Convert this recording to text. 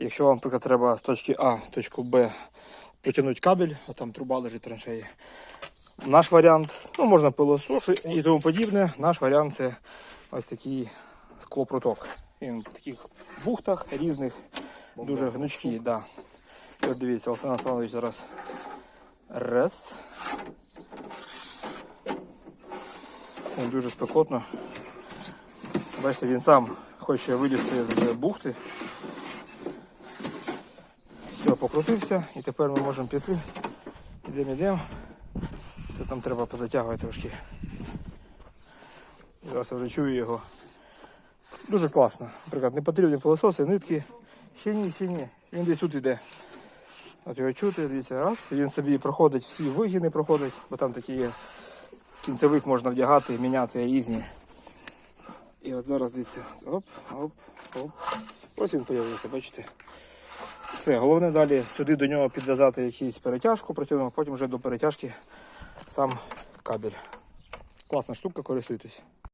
Якщо вам, наприклад, треба з точки А в точку Б притягнути кабель, а там труба лежить траншеї. Наш варіант, ну можна пилосошу і тому подібне. Наш варіант це ось такий склопроток. Він в таких бухтах різних, дуже гнучкий. Да. От дивіться, Олександр Олександрович зараз раз. Він дуже спекотно. Бачите, він сам хоче вилізти з бухти. Покрутився і тепер ми можемо піти. Ідемо, йдемо. Це там треба позатягувати трошки. Зараз я вже чую його. Дуже класно. Наприклад, не потрібні пилососи, нитки. Ще ні, ще ні. Він десь тут йде. От його чути, дивіться, раз. Він собі проходить всі вигини, проходить, бо там такі є. Кінцевик можна вдягати, міняти різні. І от зараз дивіться. Оп, оп, оп. Ось він з'явився, бачите. Все, головне далі сюди до нього підв'язати якусь перетяжку, протягнути, потім вже до перетяжки сам кабель. Класна штука, користуйтесь.